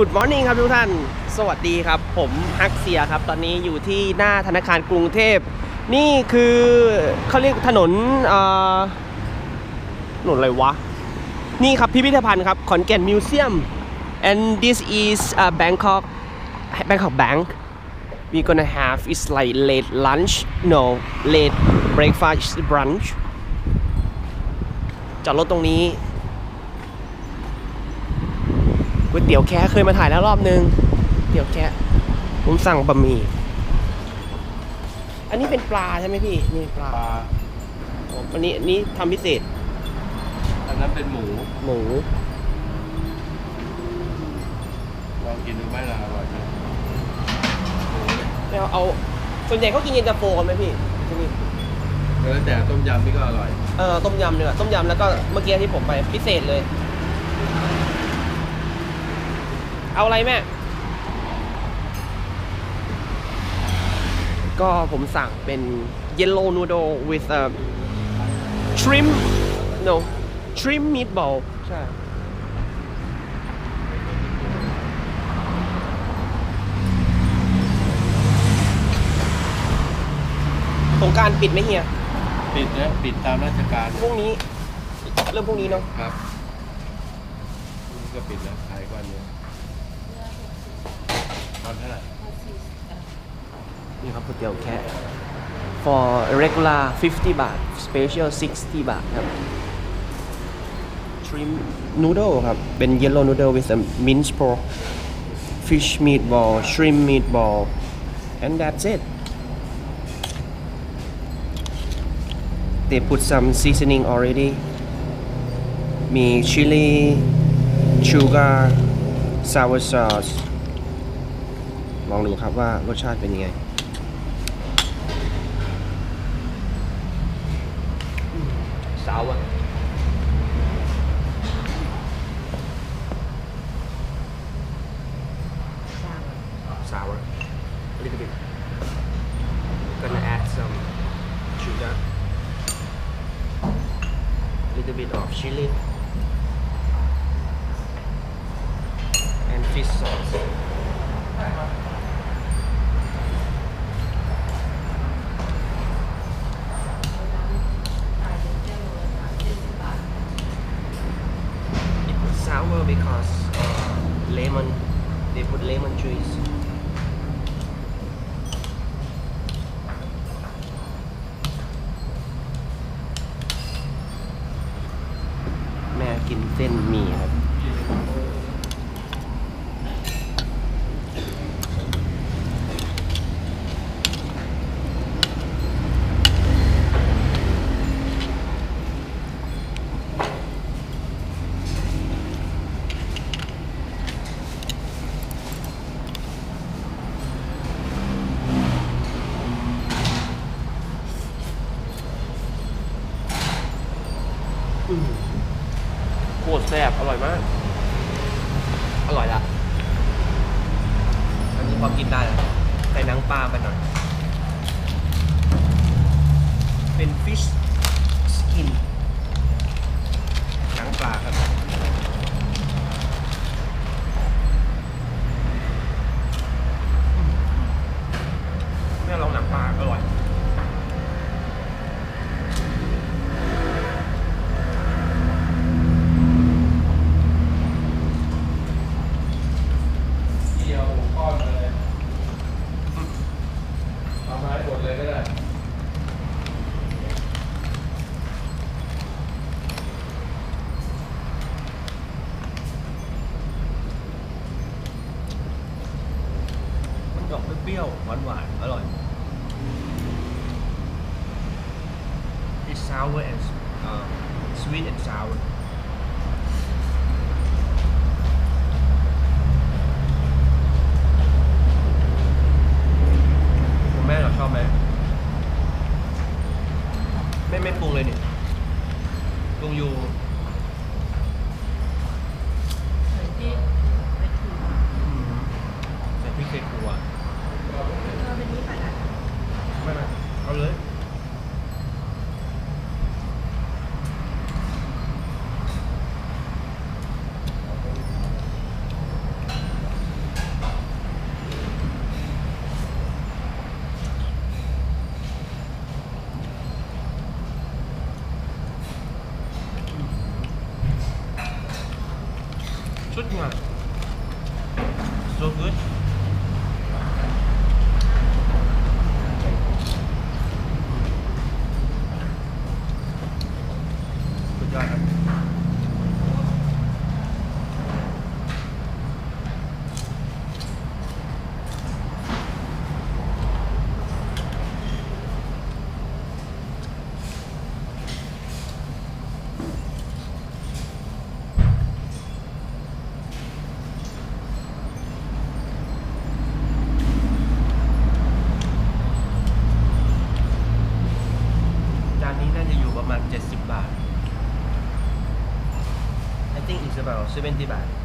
Good Morning ครับทุกท่าน สวัสดีครับ ผมฮักเซียครับ ตอนนี้อยู่ที่หน้าธนาคารกรุงเทพ นี่คือเขาเรียกถนนอ่อถนนอะไรวะ นี่ครับพิพิธภัณฑ์ครับขอนแก่นมิวเซียม and this is uh, Bangkok Bangkok Bank we gonna have is like late lunch no late breakfast brunch จอดรถตรงนี้ ก๋วยเตี๋ยวแคะเคยมาถ่ายแล้วรอบนึงเตี๋ยวแคะผมสั่งบะหมี่อันนี้เป็นปลาใช่ไหมพี่นี่ปลาปลาอ๋ออันนี้อันนี้ทำพิเศษอันนั้นเป็นหมูหมูลองกินดูไหมล่ะอร่อยไหมหมูเนี่ยแล้วเอา ส่วนใหญ่เขากินเย็นตาโฟกันไหมพี่ที่นี่แล้วแต่ต้มยำนี่ก็อร่อย เออต้มยำเนี่ยต้มยำแล้วก็เมื่อกี้ที่ผมไปพิเศษเลย เอาอะไรแม่ ก็ผมสั่งเป็น yellow noodle with a shrimp no shrimp meatball ใช่ สงกรารปิดไหมเฮีย ปิดนะปิดตามราชการพรุ่งนี้ เริ่มพรุ่งนี้เนาะ ครับพรุ่งนี้ก็ปิดแล้วขายวันเดียวตอน เท่าไหร่ นี่ครับก๋วยเตี๋ยวแค่ for regular 50 บาท special 60 บาทครับ shrimp noodle ครับ เป็น yellow noodle with a minced pork fish meatball shrimp meatball and that's it they put some seasoning already มี chili sugar sour sauce ลองดูครับว่ารสชาติเป็นยังไง sour sour a little bit gonna add some sugar little bit of chili and fish sauce เส้นหมี่ครับ โคตรแซ่บอร่อยมาก อร่อยละอันนี้พอกินได้แล้วใส่หนังปลาไปหน่อย เป็นฟิชสกินหนังปลาครับ แม่ลองหนังปลาอร่อย เดียวก้อนเลยทำ ให้หมดเลยก็ได้มันจะอกเปรี้ยวหวาน дочь. 这边地板。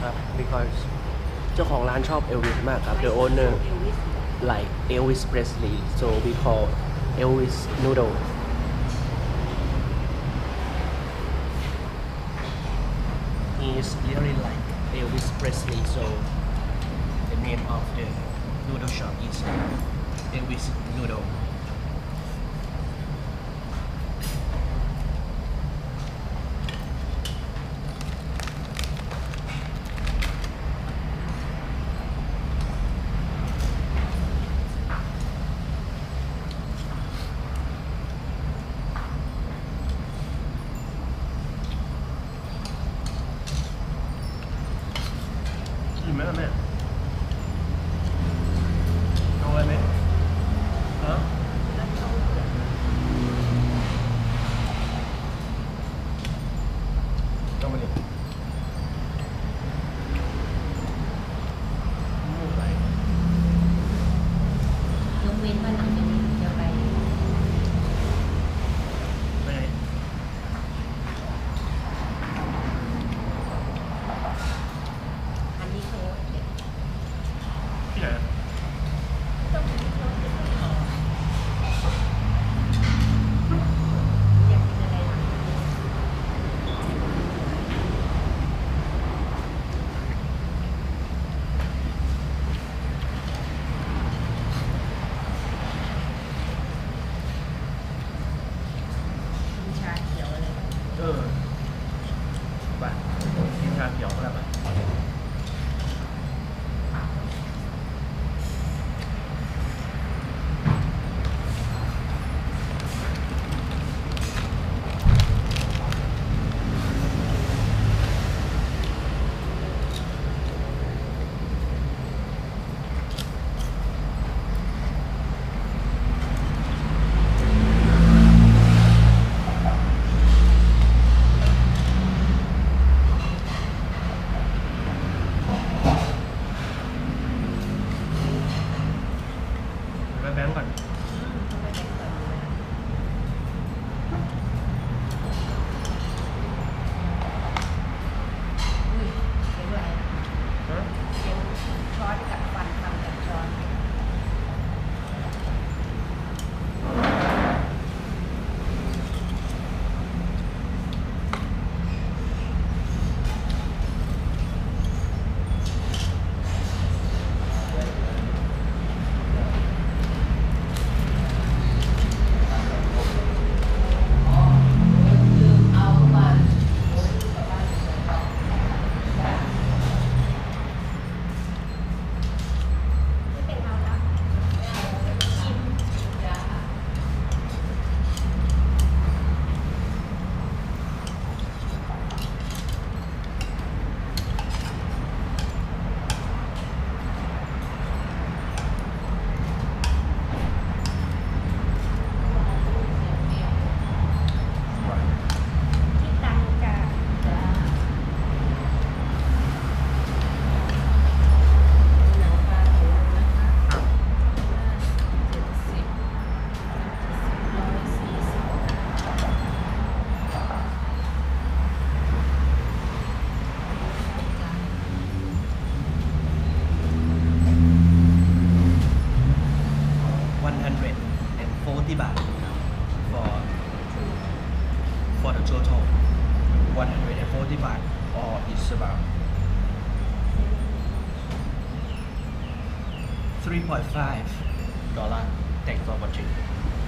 นะครับ because เจ้าของร้านชอบเอลวิสมากครับ the owner like Elvis Presley so we call Elvis noodle ี is really like Elvis Presley so the name of the noodle shop is Elvis noodle primeiramente. Né? แบงก์ก่อน for the total 140 baht or it's about 3.5 dollar. Thanks for watching.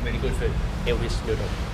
Very good food. Elvis noodle